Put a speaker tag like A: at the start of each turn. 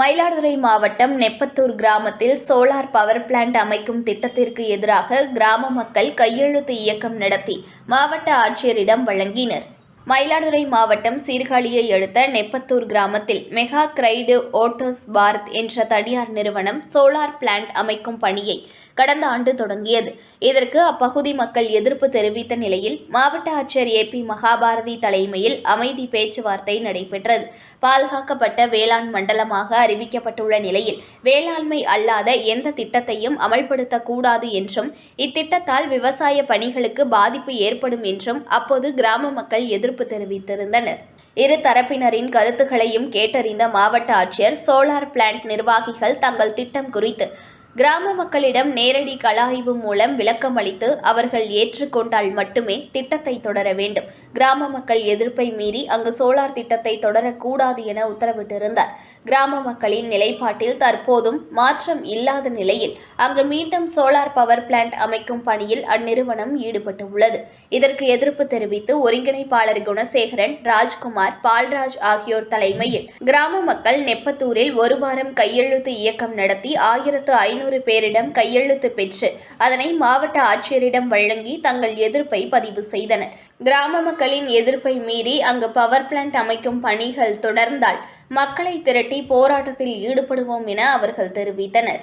A: Mayiladuthurai மாவட்டம் நெப்பத்தூர் கிராமத்தில் solar power plant அமைக்கும் திட்டத்திற்கு எதிராக கிராம மக்கள் கையெழுத்து இயக்கம் நடத்தி மாவட்ட ஆட்சியரிடம் வழங்கினர். மயிலாடுதுறை மாவட்டம் சீர்காழியை அடுத்த நெப்பத்தூர் கிராமத்தில் மெகா கிரைடு ஓட்டோஸ் பாரத் என்ற தனியார் நிறுவனம் சோலார் பிளான்ட் அமைக்கும் பணியை கடந்த ஆண்டு தொடங்கியது. இதற்கு அப்பகுதி மக்கள் எதிர்ப்பு தெரிவித்த நிலையில் மாவட்ட ஆட்சியர் ஏ பி மகாபாரதி தலைமையில் அமைதி பேச்சுவார்த்தை நடைபெற்றது. பாதுகாக்கப்பட்ட வேளாண் மண்டலமாக அறிவிக்கப்பட்டுள்ள நிலையில் வேளாண்மை அல்லாத எந்த திட்டத்தையும் அமல்படுத்தக்கூடாது என்றும் இத்திட்டத்தால் விவசாய பணிகளுக்கு பாதிப்பு ஏற்படும் என்றும் அப்போது கிராம மக்கள் எதிர்ப்பு தெரிவித்திருந்தனர். இரு தரப்பினரின் கருத்துக்களையும் கேட்டறிந்த மாவட்ட ஆட்சியர் சோலார் பிளான்ட் நிர்வாகிகள் தங்கள் திட்டம் குறித்து கிராம மக்களிடம் நேரடி கலாய்வு மூலம் விளக்கம் அளித்து அவர்கள் ஏற்றுக்கொண்டால் மட்டுமே திட்டத்தை தொடர வேண்டும். கிராம மக்கள் எதிர்ப்பை மீறி அங்கு சோலார் திட்டத்தை தொடரக்கூடாது என உத்தரவிட்டிருந்தார். கிராம மக்களின் நிலைப்பாட்டில் தற்போதும் மாற்றம் இல்லாத நிலையில் அங்கு மீண்டும் சோலார் பவர் பிளான்ட் அமைக்கும் பணியில் அந்நிறுவனம் ஈடுபட்டுள்ளது. இதற்கு எதிர்ப்பு தெரிவித்து ஒருங்கிணைப்பாளர் குணசேகரன் ராஜ்குமார் பால்ராஜ் ஆகியோர் தலைமையில் கிராம மக்கள் நெப்பத்தூரில் ஒரு வாரம் கையெழுத்து இயக்கம் நடத்தி ஆயிரத்து ஐநூறு பேரிடம் கையெழுத்து பெற்று அதனை மாவட்ட ஆட்சியரிடம் வழங்கி தங்கள் எதிர்ப்பை பதிவு செய்தனர். கிராம மக்களின் எதிர்ப்பை மீறி அங்கு பவர் பிளான்ட் அமைக்கும் பணிகள் தொடர்ந்தால் மக்களை திரட்டி போராட்டத்தில் ஈடுபடுவோம் என அவர்கள் தெரிவித்தனர்.